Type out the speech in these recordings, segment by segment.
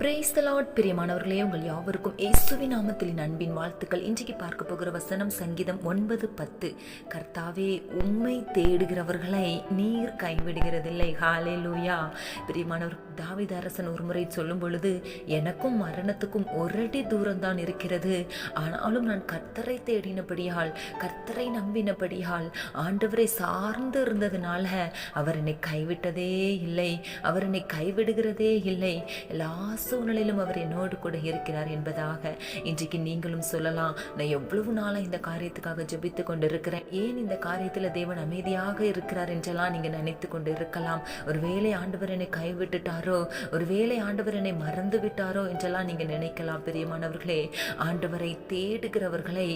Brace Lord பிரியமானவர்களே உங்கள் யாவருக்கும் இயேசுவின் நாமத்தில் அன்பின் வாழ்த்துக்கள். இன்றைக்கு பார்க்க போகிற வசனம் சங்கீதம் ஒன்பது பத்து. கர்த்தாவே உண்மை தேடுகிறவர்களை நீர் கைவிடுகிறதில்லை. ஹாலே லூயா பிரியமானவர் தாவித அரசன் ஒரு முறை சொல்லும் பொழுது எனக்கும் மரணத்துக்கும் ஒரடி தூரம்தான் இருக்கிறது. ஆனாலும் நான் கர்த்தரை தேடினபடியால் கர்த்தரை நம்பினபடியால் ஆண்டவரை சார்ந்து இருந்ததுனால அவர் என்னை கைவிட்டதே இல்லை. அவர் என்னை கைவிடுகிறதே இல்லை. எல்லா சூழ்நிலையிலும் அவர் என்னோடு கூட இருக்கிறார் என்பதாக இன்றைக்கு நீங்களும் சொல்லலாம். நான் எவ்வளவு நாளா இந்த காரியத்துக்காக ஜெபித்து கொண்டு இருக்கிறேன் ஏன் இந்த காரியத்தில் தேவன் அமைதியாக இருக்கிறார் என்றெல்லாம் நீங்க நினைத்து கொண்டு இருக்கலாம் ஒருவேளை ஆண்டவர் என்னை கைவிட்டுட்டாரோ ஒருவேளை ஆண்டவர் என்னை மறந்து விட்டாரோ என்றெல்லாம் நீங்க நினைக்கலாம் பிரியமானவர்களே. ஆண்டவரை தேடுகிறவர்களை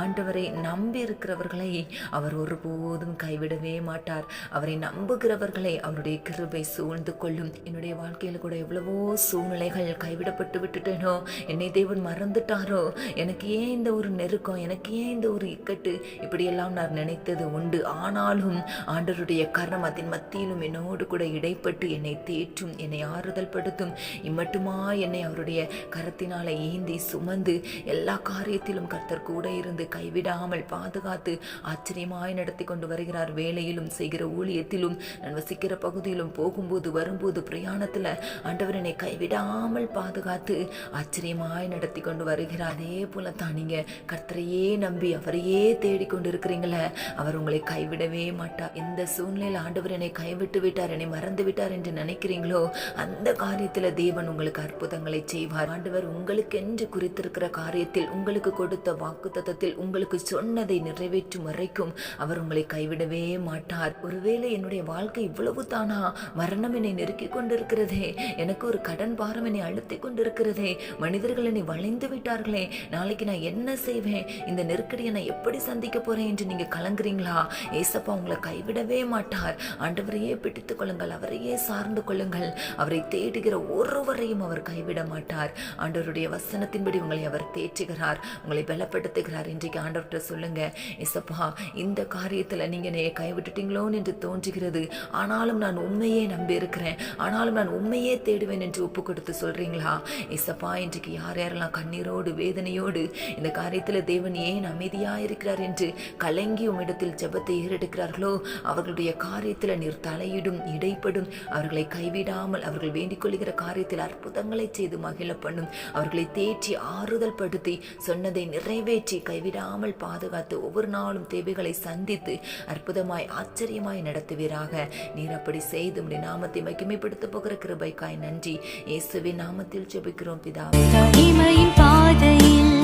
ஆண்டவரை நம்பி இருக்கிறவர்களை அவர் ஒருபோதும் கைவிடவே மாட்டார். அவரை நம்புகிறவர்களை அவருடைய கிருபை சூழ்ந்து கொள்ளும். என்னுடைய வாழ்க்கையில கூட எவ்வளவோ சூழ்நிலைகள் கைவிடப்பட்டு விட்டுட்டேனோ? என்னை தேவன் மறந்துட்டாரோ? எனக்கு ஏன் இந்த ஒரு நெருக்கம்? எனக்கு ஏன் இந்த ஒரு இக்கட்டு? இப்படியெல்லாம் நான் நினைத்தது உண்டு. ஆனாலும் ஆண்டவருடைய கர்ணமத்தின் அதன் மத்தியிலும் என்னோடு கூட இடைப்பட்டு என்னை தேற்றும் என்னை ஆறுதல் படுத்தும் இம்மட்டுமா என்னை அவருடைய கரத்தினால ஏந்தி சுமந்து எல்லா காரியத்திலும் கர்த்தர் கூட இருந்து கைவிடாமல் பாதுகாத்து ஆச்சரியமாய் நடத்தி கொண்டு வருகிறார். வேலையிலும் செய்கிற ஊழியத்திலும் நான் வசிக்கிற பகுதியிலும் போகும்போது வரும்போது பிரயாணத்தில் ஆண்டவர் என்னை கைவிடாமல் பாதுகாத்து ஆச்சரியமாய் நடத்தி கொண்டு வருகிறார் அதே போல தான் நீங்க கர்த்தரையே நம்பி அவரையே தேடிக்கொண்டு இருக்கிறீங்களே அவர் உங்களை கைவிடவே மாட்டார் எந்த சூழ்நிலையில் ஆண்டவர் என்னை கைவிட்டு விட்டார் என்னை மறந்து விட்டார் என்று நினைக்கிறீங்களோ அந்த காரியத்தில் தேவன் உங்களுக்கு அற்புதங்களை செய்வார். ஆண்டவர் உங்களுக்கு என்று குறித்திருக்கிற காரியத்தில் உங்களுக்கு கொடுத்த வாக்கு உங்களுக்கு சொன்னதை நிறைவேற்றும் வரைக்கும் அவர் உங்களை கைவிடவே மாட்டார். ஒருவேளை என்னுடைய வாழ்க்கை இவ்வளவு தானா? மரணம் என்னை நெருக்கி கொண்டிருக்கிறதே. எனக்கு ஒரு கடன் பாரம் என்னை அழுத்தி கொண்டிருக்கிறதே. மனிதர்கள் என்னை வளைந்து விட்டார்களே. நாளைக்கு நான் என்ன செய்வேன்? இந்த நெருக்கடியை நான் எப்படி சந்திக்க போறேன் என்று நீங்க கலங்குறீங்களா? ஏசப்பா உங்களை கைவிடவே மாட்டார். ஆண்டவரையே பிடித்துக் கொள்ளுங்கள். அவரையே சார்ந்து கொள்ளுங்கள். அவரை தேடுகிற ஒருவரையும் அவர் கைவிட மாட்டார். ஆண்டவருடைய வசனத்தின்படி உங்களை அவர் தேற்றுகிறார். உங்களை பலப்படுத்துகிறார். இன்றைக்கு ஆண்டவர்கிட்ட சொல்லுங்க ஏசப்பா இந்த காரியத்துல நீங்க என்னைய கைவிட்டுட்டீங்களோன்னு என்று தோன்றுகிறது. ஆனாலும் நான் உண்மையே நம்பி இருக்கிறேன் ஆனாலும் நான் உண்மையே தேடுவேன் என்று ஒப்பு கொடுத்து சொல்றீங்களா? இசப்பா இன்றைக்கு யார் யாரெல்லாம் கண்ணீரோடு வேதனையோடு இந்த காரியத்தில் தேவன் ஏன் அமைதியா இருக்கிறார் என்று கலங்கி உம்மிடத்தில் ஜெபத்தை ஏறெடுக்கிறார்களோ அவர்களுடைய காரியத்தில் நீர் தலையிடும் இடைப்படும் அவர்களை கைவிடாமல் அவர்கள் வேண்டிக் கொள்கிற காரியத்தில் அற்புதங்களை செய்து மகிழ பண்ணும் அவர்களை தேற்றி ஆறுதல் படுத்தி சொன்னதை நிறைவேற்றி கைவிடாமல் பாதுகாத்து ஒவ்வொரு நாளும் தேவைகளை சந்தித்து அற்புதமாய் ஆச்சரியமாய் நடத்துவீராக. நீர் அப்படி செய்து நாமத்தை மகிமைப்படுத்த போகிற கிருபைக்காய் நன்றி. இயேசுவின் நாமத்தில் ஜெபிக்கிறோம் பிதாவே. மகிமையின் பாதையில்